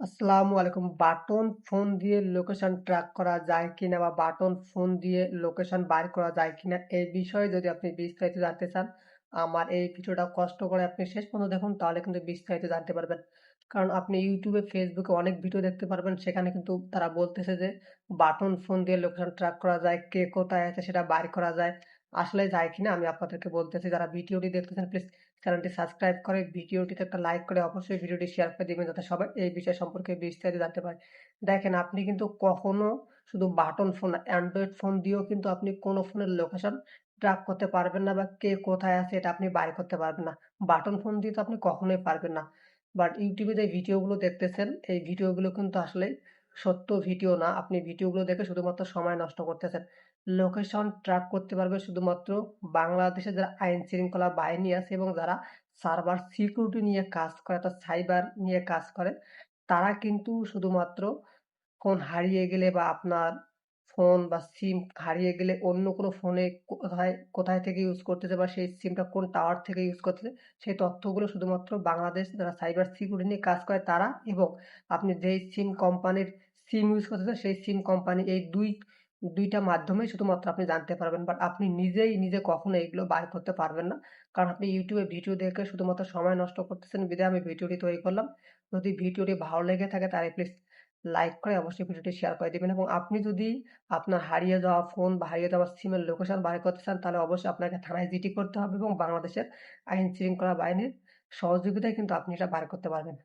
আসসালামু আলাইকুম। Button phone দিয়ে লোকেশন ট্র্যাক করা যায় কিনা বা বাটন ফোন দিয়ে লোকেশন বার করা যায় কিনা এই বিষয়ে যদি আপনি বিস্তারিত জানতে চান, আমার এই ভিডিওটা কষ্ট করে আপনি শেষ পর্যন্ত দেখুন, তাহলে কিন্তু বিস্তারিত জানতে পারবেন। কারণ আপনি ইউটিউবে ফেসবুকে অনেক ভিডিও দেখতে পারবেন, সেখানে কিন্তু তারা বলতেছে যে বাটন ফোন দিয়ে লোকেশন ট্র্যাক করা যায়, কে কোথায় আছে সেটা বার করা যায় আসলে যায় কিনা আমি আপনাদেরকে বলতেছি, যারা ভিডিওটি দেখতেছেন প্লিজ চ্যানেলটি সাবস্ক্রাইব করে, ভিডিওটিতে একটা লাইক করে অবশ্যই ভিডিওটি শেয়ার করে দিবেন যাতে সবাই এই বিষয় সম্পর্কে বিস্তারিত জানতে পারে। দেখেন, আপনি কিন্তু কখনো শুধু বাটন ফোন অ্যান্ড্রয়েড ফোন দিয়েও কিন্তু আপনি কোনো ফোনের লোকেশন ট্র্যাক করতে পারবেন না বা কে কোথায় আছে এটা আপনি বাইর করতে পারবেন না। বাটন ফোন দিয়ে তো আপনি কখনোই পারবেন না। বাট ইউটিউবে যে ভিডিওগুলো দেখতেছেন, এই ভিডিওগুলো কিন্তু আসলে সত্য ভিডিও না। আপনি ভিডিওগুলো দেখে শুধুমাত্র সময় নষ্ট করতেছেন। লোকেশন ট্র্যাক করতে পারবে শুধুমাত্র বাংলাদেশে যারা আইন শৃঙ্খলা বাহিনী আছে এবং যারা সার্ভার সিকিউরিটি নিয়ে কাজ করে অর্থাৎ সাইবার নিয়ে কাজ করে, তারা কিন্তু শুধুমাত্র ফোন হারিয়ে গেলে বা আপনার ফোন বা সিম হারিয়ে গেলে অন্য কোনো ফোনে কোথায় কোথায় থেকে ইউজ করতেছে বা সেই সিমটা কোন টাওয়ার থেকে ইউজ করতেছে, সেই তথ্যগুলো শুধুমাত্র বাংলাদেশ যারা সাইবার সিকিউরিটি নিয়ে কাজ করে তারা এবং আপনি যেই সিম কোম্পানির সিম ইউজ করতেছেন সেই সিম কোম্পানি এই দুই, দুইটা মাধ্যমেই শুধুমাত্র আপনি জানতে পারবেন। বাট আপনি নিজেই, নিজে কখনো এগুলো বার করতে পারবেন না। কারণ আপনি ইউটিউবে ভিডিও দেখে শুধুমাত্র সময় নষ্ট করতেছেন, বিধায় আমি ভিডিওটি তৈরি করলাম। যদি ভিডিওটি ভালো লেগে থাকে তাহলে প্লিজ লাইক করে অবশ্যই ভিডিওটি শেয়ার করে দেবেন। এবং আপনি যদি আপনার হারিয়ে যাওয়া ফোন বা হারিয়ে যাওয়া সিমের লোকেশন বার করতে চান, তাহলে অবশ্যই আপনাকে থানায় জিডি করতে হবে এবং বাংলাদেশের আইন শৃঙ্খলা বাহিনীর সহযোগিতায় কিন্তু আপনি এটা বার করতে পারবেন।